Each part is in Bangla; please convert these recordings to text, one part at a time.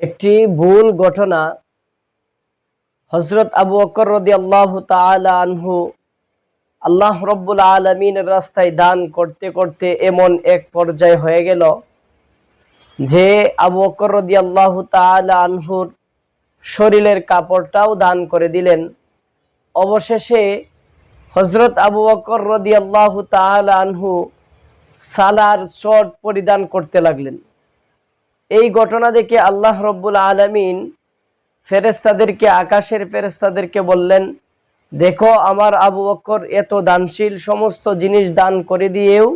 একটি ভুল ঘটনা হজরত আবু বকর রদি আল্লাহ আনহু আল্লাহ রব্বুল আলমিনের রাস্তায় দান করতে করতে এমন এক পর্যায় হয়ে গেল যে আবু বকর রদি আল্লাহ আনহুর শরীরের কাপড়টাও দান করে দিলেন। অবশেষে হজরত আবু বকর রদি আল্লাহ আনহু সালার চট পরিধান করতে লাগলেন। এই ঘটনা দেখে আল্লাহ রব্বুল আলমিন ফেরেস্তাদেরকে আকাশের ফেরেস্তাদেরকে বললেন, দেখো, আমার আবু বক্কর এত দানশীল, সমস্ত জিনিস দান করে দিয়েও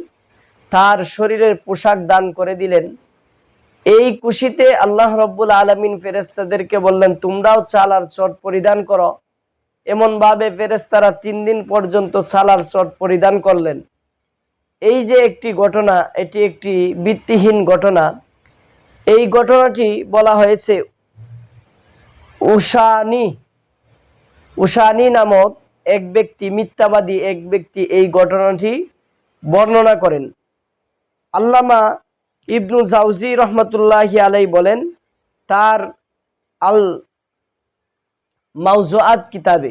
তার শরীরের পোশাক দান করে দিলেন। এই খুশিতে আল্লাহ রব্বুল আলমিন ফেরেস্তাদেরকে বললেন, তোমরাও চাল আর চট পরিধান করো। এমনভাবে ফেরেস্তারা তিন দিন পর্যন্ত চাল আর চট পরিধান করলেন। এই যে একটি ঘটনা, এটি একটি ভিত্তিহীন ঘটনা। এই ঘটনাটি বলা হয়েছে উষানি উষানি নামক এক ব্যক্তি, মিথ্যাবাদী এক ব্যক্তি এই ঘটনাটি বর্ণনা করেন। আল্লামা ইবনু জাউজি রহমতুল্লাহি আলাই বলেন, তার আল মাউজুয়াত কিতাবে,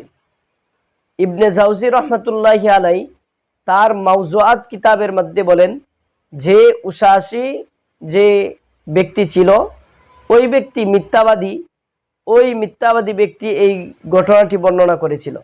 ইবনে জাউজি রহমতুল্লাহি আলাই তার মাউজুয়াত কিতাবের মধ্যে বলেন, যে উষাসী, যে ব্যক্তি ছিল ওই ব্যক্তি মিথ্যাবাদী ওই মিথ্যাবাদী ব্যক্তি এই ঘটনাটি বর্ণনা করেছিল।